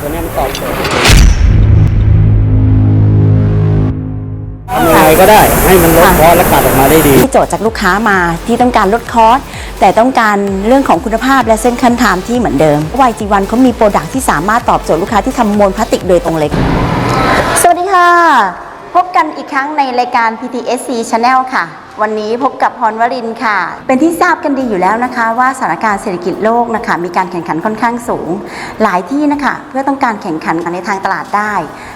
ตัวเนี้ยมันตอบโจทย์ทำยังไงก็ได้ให้มันลดค่ะคอสและกัดออกมาได้ดี ที่โจทย์จากลูกค้ามาที่ต้องการลดคอสแต่ต้องการเรื่องของคุณภาพและเส้นคันไทม์ที่เหมือนเดิม YG1 เขามีโปรดักที่สามารถตอบโจทย์ลูกค้าที่ทำมวลพลาสติกโดยตรงเลย สวัสดีค่ะ พบกันอีกครั้งในรายการ PTSC Channel ค่ะ วันนี้พบกับพรวรินค่ะ เป็นที่ทราบกันดีอยู่แล้วนะคะ ว่าสถานการณ์เศรษฐกิจโลกนะคะมีการแข่งขันค่อนข้างสูง หลายที่นะคะเพื่อต้องการแข่งขันในทางตลาดได้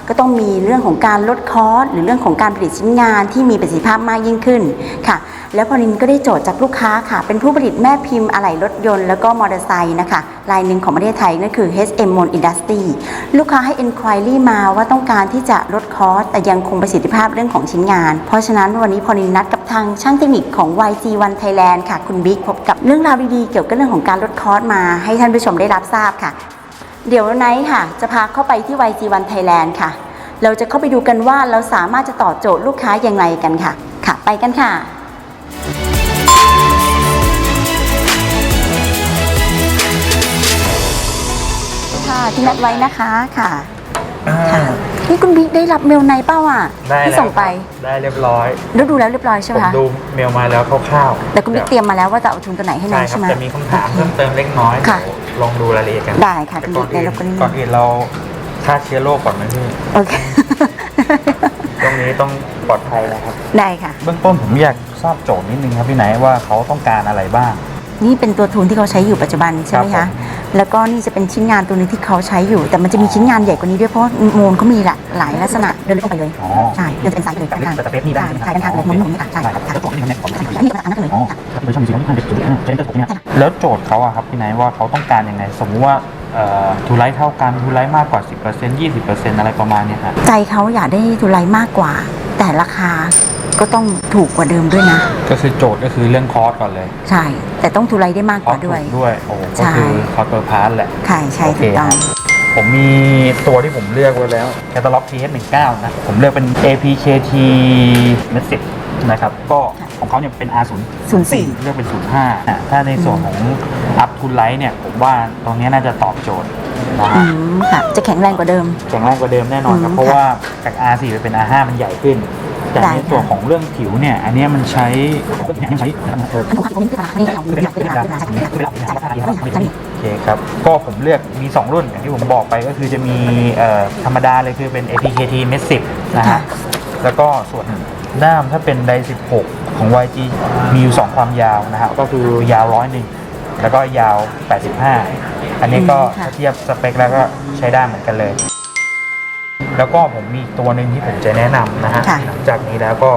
ก็ต้องมีเรื่องของการลดคอสหรือเรื่องของการผลิตชิ้นงานที่มีประสิทธิภาพมากยิ่งขึ้นค่ะ แล้วพอลินก็ได้โจทย์จากลูกค้าค่ะ เป็นผู้ผลิตแม่พิมพ์อะไหล่รถยนต์แล้วก็มอเตอร์ไซค์นะคะ รายหนึ่งของประเทศไทยนั่นคือ HM Mon Industry ลูกค้าให้ Enquiry มาว่าต้องการที่จะลดคอสแต่ยังคงประสิทธิภาพเรื่องของชิ้นงาน เพราะฉะนั้นวันนี้พอลินนัดกับทางช่างเทคนิคของ YG1 Thailand ค่ะ คุณบิ๊กพบกับเรื่องราวดีๆ เกี่ยวกับเรื่องของการลดคอสมาให้ท่านผู้ชมได้รับทราบค่ะ เดี๋ยวไนท์ค่ะ จะพาเข้าไปที่ YG1 Thailand ค่ะ เราจะเข้าไปดูกันว่าเราสามารถจะตอบโจทย์ลูกค้าอย่างไรกันค่ะ ค่ะ ไปกันค่ะ ที่นัดไว้นะคะค่ะค่ะนี่คุณบิ๊กได้รับเมลในเป้าอะได้ที่แล้วส่งไปได้เรียบร้อย แล้วดูแล้วเรียบร้อยใช่ไหผมมคะดูเมลมาแล้วคร่าวๆแต่คุณบิ๊กเตรียมมาแล้วว่าจะเอาทุนตัวไหนให้นาใช่ยครัใช่บไหม จะมีคำถามเพิ่มเติมเล็กน้อยค่ะเดี๋ยวลองดูรายละเอียดกันได้ค่ะแต่คุณก่อนบิ๊กอื่นแล้วก็นี่ก่อนอื่นเราฆ่าเชื้อโรคก่อนนะพี่โอเค ตรงนี้ต้องปลอดภัยนะครับ ได้ค่ะ เบื้องต้นผมอยากทราบโจทย์นิดนึงครับพี่ไหนว่าเขาต้องการอะไรบ้าง นี่เป็นตัวทุนที่เขาใช้อยู่ปัจจุบันใช่ไหมครัคะบผม แล้วก็นี่จะเป็นชิ้นงานตัวหนึงที่เขาใช้อยู่ แต่มันจะมีชิ้นงานใหญ่กว่านี้ด้วยเพราะว่าโมนเขามีหลากหลายลักษณะเดินเข้าไปเลยอ๋อ ใช่เดินเป็นสายเลยแต่ทางแต่สเปซนี่ได้ใช่ใช่ไหมใช่ทางเลยหมุนๆนี่ค่ะใช่ได้ครับค่ะแล้วโจทย์นี่ทำในของอันนี้อันนั้นก็เลยอ๋อค่ะ ครับโดยช่องสีที่พันเด็กจุดนี้ใช้ได้ตัวเนี่ยแล้วโจทย์เขาอะครับพี่ไหนว่าเขาต้องการยังไง สมมุติว่าเอ่อทูไลท์เท่ากันทูไลท์มากกว่า 10% 20%อะไรประมาณเนี้ยฮะ ใจเขาอยากได้ทุนไรมากกว่า แต่ราคา ก็ต้องถูกกว่าเดิมด้วยนะ ก็คือโจทย์ก็คือเรื่องคอสก่อนเลยใช่ แต่ต้องทุนไรได้มากคกอสว่าด้วย ถูกด้วยโอ้โหใช่ก็คือคอสเปอร์พาร์ทแหละ ค่ะใช่โอเค ถูกต้อง ผมมีตัวที่ผมเลือกไว้แล้วแคตตาล็อก TH19 นะ ผมเลือกเป็น APKT m e s 10นะครับ ก็ของเขาเนี่ยเป็น R0 04 เลือกเป็น 05อะถ้าในส่วนของอัพทุนไลท์เนี่ย ผมว่าตรงเนี้ยน่าจะตอบโจทย์นะอืฮะมค่ะ จะแข็งแรงกว่าเดิม แข็งแรงกว่าเดิมแน่นอนครับอืมเพราะว่าจาก R4 ไปเป็น R5 มันใหญ่ขึ้น แต่ได้ในค่ะตัวของเรื่องผิวเนี่ยอันเนี้ยมันใช้เนี่ยมันใช้เอออันนี้ผมนี่คือนี่เราเป็นเป็นเป็นใช่ไหมใช่โอเคครับ ก็ผมเลือกมี 2 รุ่นอย่างที่ผมบอกไปก็คือจะมีเอ่อธรรมดาเลยคือเป็น APKT m e s 10นะฮะแล้วก็ส่วนด้ามถ้าเป็นได16 ของ YG มีอยู่ 2 ความยาวนะครับก็คือยาวร้อยหนึ่งแล้วก็ยาว 85 อันนี้ก็อืมค่ะถ้าเทียบสเปคแล้วก็ใช้ได้เหมือนกันเลย แล้วก็ผมมีอีกตัวหนึ่งที่ผมจะแนะนำนะฮะค่ะ หลังจากนี้แล้วก็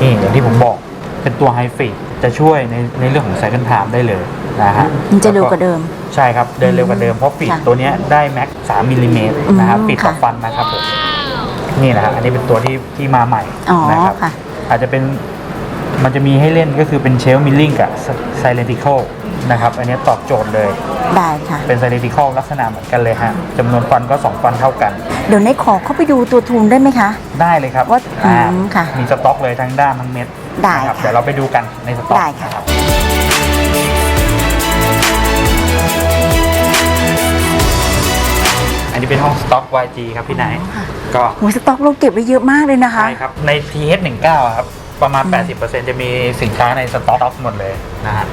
นี่อย่างที่ผมบอกเป็นตัวไฮฟีดจะช่วยในในเรื่องของไซเคิลไทม์ได้เลยนะฮะมันจะเร็วกว่าเดิม ใช่ครับ เดินเร็วกว่าเดิมเพราะฟีดค่ะตัวเนี้ยได้แม็ก3มิลลิเมตรนะครับอืมฟีดต่อค่ะ ฟันนะครับผมนี่นะฮะอันนี้เป็นตัวที่ที่มาใหม่อ๋อนะครับ ค่ะ อาจจะเป็นมันจะมีให้เล่นก็คือเป็นเชลมิลลิงกับไซเลนติคอล นะครับ อันนี้ตอบโจทย์เลย ได้ค่ะ เป็นไซเลนติคอลลักษณะเหมือนกันเลยฮะจำนวนฟันก็ 2 ฟันเท่ากัน เดี๋ยวในขอเข้าไปดูตัวทุนได้ไหมคะ ได้เลยครับว่าอ่าอืมค่ะมีสต็อกเลยทั้งด้ามทั้งเม็ดได้นะครับค่ะ เดี๋ยวเราไปดูกันในสต็อก ได้ค่ะนรับอันนี้เป็นห้องสต็อก YG ครับพี่ไหนาย ก็โหสต็อกเราเก็บไว้เยอะมากเลยนะคะ ใช่ครับ ใน TH19 อะครับ ประมาณ 80%จะมีสินค้าในสต็อกหมดเลยนะฮะ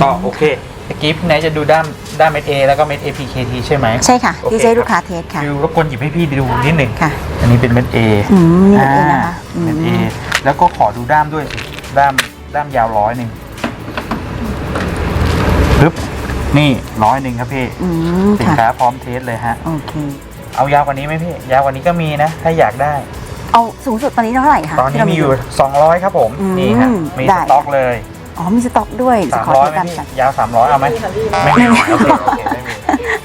ก็โอเคตะกี้พี่ไหนายจะดูด้ามด้ามเม็ด A แล้วก็เม็ด APKT ใช่ไหมใช่ค่ะโอเคที่จะให้ครับลูกค้าเทสค่ะ คือรบกวนหยิบให้พี่ดูนิดหนึ่งค่ะ อันนี้เป็นเม็ด A อืมนี่เองนะคะเม็ดอื A มแล้วก็ขอดูด้ามด้วยสิด้ามด้ามยาวร้อยหนึ่งปึ๊บนี่ร้อยหนึ่งครับพี่อืมสินค่ะ ค้าพร้อมเทสเลยฮะ โอเค เอายาวกว่านี้ไหมพี่ ยาวกว่านี้ก็มีนะ ถ้าอยากได้ เอาสูงสุดตอนนี้เท่าไหร่คะตอนนี้ที่เรามีอยู่ 200 ครับผมอืมนี่ฮะมีได้ สต็อกเลยอ๋อมีสต็อกด้วยจะขอ300เทไหมกันพี่ค่ะยาว300เอาไหมไม่มีโอเคโอเคไม่มี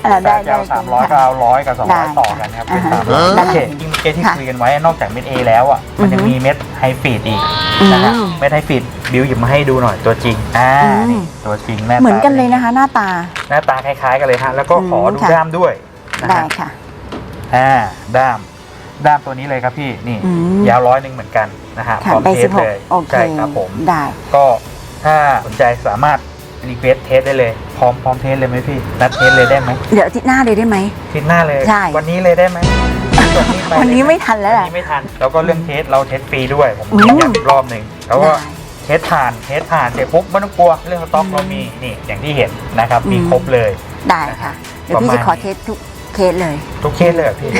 เออได้แต่ได้ยาว300ก็เอา100 กับ ได้200 ต่อกันครับเป็นอ่าฮะ300โอเคจริงๆเมื่อกี้ที่ค่ะคุยกันไว้นอกจากเม็ด A แล้วอะมันจะอือฮึมีเม็ดไฮฟีดอีกอืมนะฮะเม็ดไฮฟีดบิวหยิบมาให้ดูหน่อยตัวจริงอ่าอืม นี่ตัวจริงหน้าตาเหมือนกันเลยนะคะ หน้าตา หน้าตาคล้ายๆกันเลยฮะแล้วก็ขอดูอืมค่ะ ด้ามด้วยนะได้ฮะค่ะ อ่าด้าม ด้ามตัวนี้เลยครับพี่นี่อืมยาวร้อยหนึ่งเหมือนกันนะฮะพค่ะร้อมไปเทสิสบหกเลยโอเคใช่ครับผม ได้ ก็ถ้าสนใจสามารถรีเควสเทสได้เลย พร้อมพร้อมเทสเลยไหมพี่นัดเทสเลยได้ไหมเดี๋ยวอาทิตย์หน้าเลยได้ไหม อาทิตย์หน้าเลย ใช่ วันนี้เลยได้ไหมวันนี้ไปวันนี้ไม่ทันแล้ววันล่ะนี้ไม่ทัน แล้วก็เรื่องเทสเราเทสฟรีด้วยผมอืมยืนยันอีกรอบหนึ่งแล้วก็ ได้ เทสผ่านเทสผ่านเสร็จปุ๊บไม่ต้องกลัวเรื่องสต็อกอืม เรามีนี่อย่างที่เห็นนะครับมีอืมครบเลย ได้ค่ะ เดี๋ยวพี่ประมาณจะขอเทสทุก เคสเลย ทุกเคสเลยเหรอพี่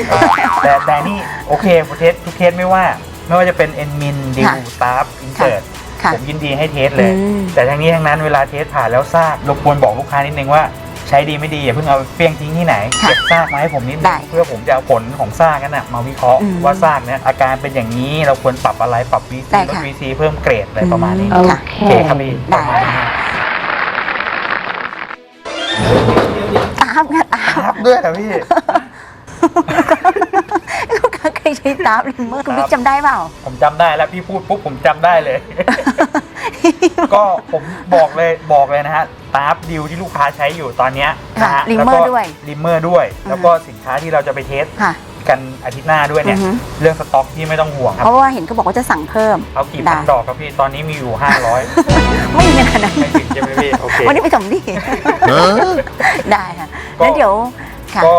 แต่แต่นี่โอเคผมเทสทุกเคสไม่ว่า ไม่ว่าจะเป็นเอ็นมินดิวค่ะสตาฟอินเสิร์ตค่ะผมยินดีให้เทสเลย อืม แต่ทั้งนี้ทั้งนั้นเวลาเทสผ่านแล้วซากรบกวนบอกลูกค้านิดนึงว่าใช้ดีไม่ดีอย่าเพิ่งเอาเฟี้ยงทิ้งที่ไหนค่ะเก็บซากมาให้ผมนิดนึได้งเพื่อผมจะเอาผลของซากนั้นนะมาวิเคราะห์อืมว่าซากเนี่ยอาการเป็นอย่างนี้เราควรปรับอะไรปรับ VC ได้ลดค่ะ VC เพิ่มเกรดอะไรประมาณนี้อืมค่ะโอเคครับพี่ได้ประมาณนี้ตามค่ะ ครับด้วยเหรอพี่ ลูกค้าเคยใช้ตาบลิมเมอร์คุณพี่จำได้เปล่า ผมจำได้แล้วพี่พูดปุ๊บผมจำได้เลย ก็ผมบอกเลยบอกเลยนะฮะตาร์ฟดิวที่ลูกค้าใช้อยู่ตอนเนี้ยนะฮะค่ะ Limmer แล้ก็ด้วย ลิมเมอร์ด้วย แล้วก็สินค้าที่เราจะไปเทส ค่ะ กันอาทิตย์หน้าด้วยเนี่ย อือฮึ เรื่องสต็อกที่ไม่ต้องห่วงครัเพบราะว่าเห็นเขาบอกว่าจะสั่งเพิ่ม เอากี่พันได้ ดอกครับพี่ ตอนนี้มีอยู่ 500 ไม่ขนาดนั้นไม่ถึงใช่ไหมพี่ โอเค วันนี้ไปสมดีได้ค่ะก็ แล้วเดี๋ยวค่ะ ก็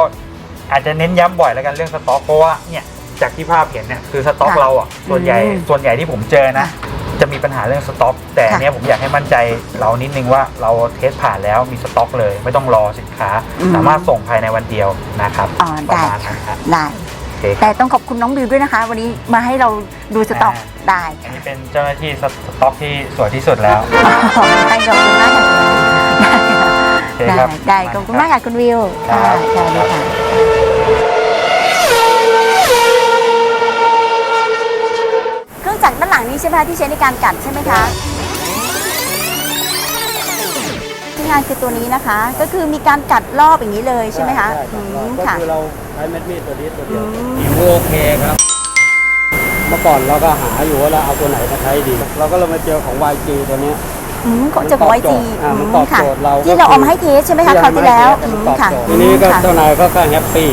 อาจจะเน้นย้ำบ่อยแล้วกันเรื่องสต็อกเพราะว่าเนี่ยจากที่ภาพเห็นเนี่ยคือสต็อกค่ะเราอะส่วนใหญ่อืมส่วนใหญ่ที่ผมเจอนะค่ะ จะมีปัญหาเรื่องสต็อก แต่ค่ะเนี้ยผมอยากให้มั่นใจเรานิดนึงว่าเราเทสผ่านแล้วมีสต็อก เลย ไม่ต้องรอสินค้าอืมสามารถส่งภายในวันเดียวนะครับอ๋อประได้มาณค่ะนั้นครับได้โอเคคแต่รับต้องขอบคุณน้องบิวด้วยนะคะ วันนี้มาให้เราดูสต็อกอ่าได้อันนี้เป็นเจ้าหน้าที่สต็อกที่สวยที่สุดแล้วขอบคุณขอบคุณมากค่ะโอเคได้ครับได้ขอบคุณมากค่ะคุณวิวครัค่ะบค่ะได้ค่ะ ช่ไหมคะที่ใช้ในการกัดใช่ไหมคะที่งานคือตัวนี้นะคะ ก็คือมีการกัดรอบอย่างนี้เลยใช่ไหมคะใช่อืรับมก็ค่ะคือเราใช้เม็ดมีดตัวนี้ตัวเดียวอืมดีโอเคครับ เมื่อก่อนเราก็หาอยู่ว่าเราเอาตัวไหนมาใช้ดี เราก็เลยมาเจอของ YG ตัวเนี้ย อืมของจากไวจีอ่ามันตอบค่ะโจทย์เราที่เราเอามาให้เทสใช่ไหมคะคราวที่แล้วอืมตอบค่ะโจทย์ทีนี้ก็ค่ะเจ้านายก็ก็แฮปปี้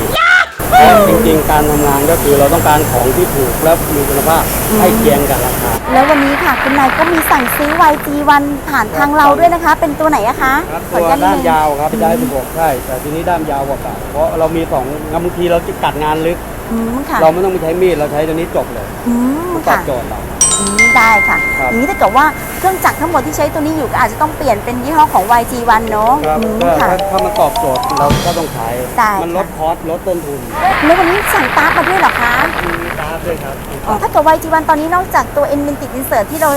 เพราะจริงๆ การทำงานก็คือเราต้องการของที่ถูกและมีคุณภาพให้เคียงกับราคา แล้ววันนี้ค่ะคุณนายก็มีสั่งซื้อ YG วันผ่านทางเราด้วยนะคะ เป็นตัวไหนอะคะครับขอตัวอนุญาตนิด้ามนึง ยาวครับได้สิบหกใช่แต่ทีนี้ด้ามยาวกว่าเก่าเพราะเรามีสองบางทีเราจะกัดงานลึก อืมค่ะเราไม่ต้องไปใช้มีดเราใช้ตัวนี้จบเลยอืมมันตอบค่ะโจทย์เรา อืมได้ค่ะครับอย่างนี้ถ้าเกิดว่าเครื่องจักรทั้งหมดที่ใช้ตัวนี้อยู่ก็อาจจะต้องเปลี่ยนเป็นยี่ห้อของ YG วันเนาะครับอืมถ้าค่ะ ถ้าถ้ามันตอบโจทย์เราก็ต้องใช้ได้มันลดคอสลดต้นทุนแล้ววันนี้สั่งตาร์ทมาด้วยเหรอคะมีตาร์ทด้วยครับอ๋อถ้าเกิด YG วันตอนนี้นอกจากตัว e n m i n t i c Insert ที่เรา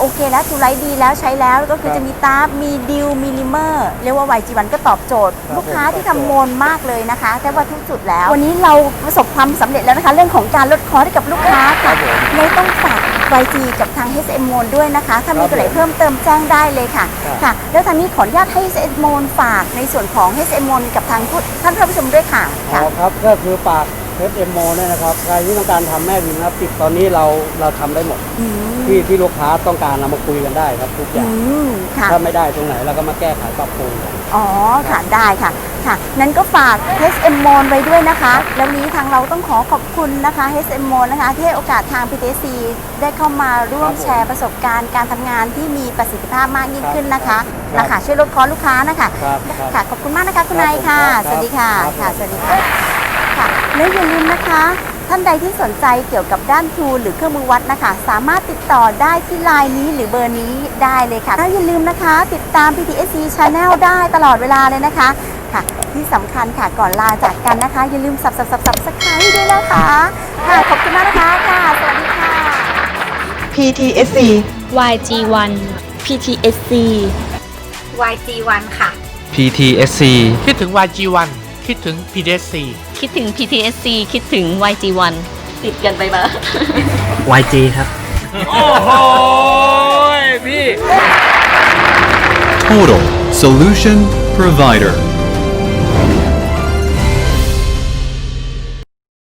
โอเคแล้วทูไลท์ดีแล้วใช้แล้วก็คือครับจะมีตาร์ทมีดิวมีลิเมอร์เรียกว่า YG วันก็ตอบโจทย์ครับลูกค้าผมที่ทำโมนมากเลยนะคะแทบว่าทุกจุดแล้ว วันนี้เราประสบความสำเร็จแล้วนะคะ เรื่องของการลดคอร์สให้กับลูกค้าค่ะเลยต้องฝาก YG กับทาง HM m o n ด้วยนะคะ ถ้ามีตัวไหนเพิ่มเติมแจ้งได้เลยค่ะครับ ค่ะ แล้วทางนี้ขออนุญาตให้ HM m o n ฝากในส่วนของ HM m o n กับทางผู้ท่านผู้ชมด้วยค่ะอ๋ค่ะอครับก็คือปากเพชรเอ็มโมเนี่ยนะครับใครที่ต้องการทำแม่พิมพ์นะครับติดตอนนี้เราเราทำได้หมด อืมที่ที่ลูกค้าต้องการเรามาคุยกันได้ครับทุกออืย่างมค่ะ ถ้าไม่ได้ตรงไหนเราก็มาแก้ไขปรับปรุงกันอ๋อค่ะได้ค่ะ ค่ะ นั้นก็ฝาก HM m o n ไว้ด้วยนะคะ แล้ววันนี้ทางเราต้องขอขอบคุณนะคะ HM m o n นะคะ ที่ให้โอกาสทาง PTC ได้เข้ามาร่วมแชร์ประสบการณ์การทำงานที่มีประสิทธิภาพมากยิ่งขึ้นนะคะครับนะคะช่วยลดคอร์สลูกค้านะคะครับครับค่ะขอบคุณมากนะคะคุณครับนายค่ะผมครับสวัสดีค่ะครับค่ะสวัสดีค่ะค่ะแล้วอย่าลืมนะคะท่านใดที่สนใจเกี่ยวกับด้านทูลหรือเครื่องมือวัดนะคะ สามารถติดต่อได้ที่ไลน์นี้หรือเบอร์นี้ได้เลยค่ะแล้วอย่าลืมนะคะ ติดตาม PTSC Channel ได้ตลอดเวลาเลยนะคะค่ะ ที่สำคัญค่ะก่อนลาจากกันนะคะ อย่าลืมสับสับสับสับสไครด้วยนะคะค่ะขอบคุณมากนะคะค่ะ สวัสดีค่ะ PTSC YG1 PTSC YG1 ค่ะ PTSC คิดถึง YG1 คิดถึง PDSC คิดถึง PTSC คิดถึง YG1 ติดกันไปมา YG ครับ Total Solution Provider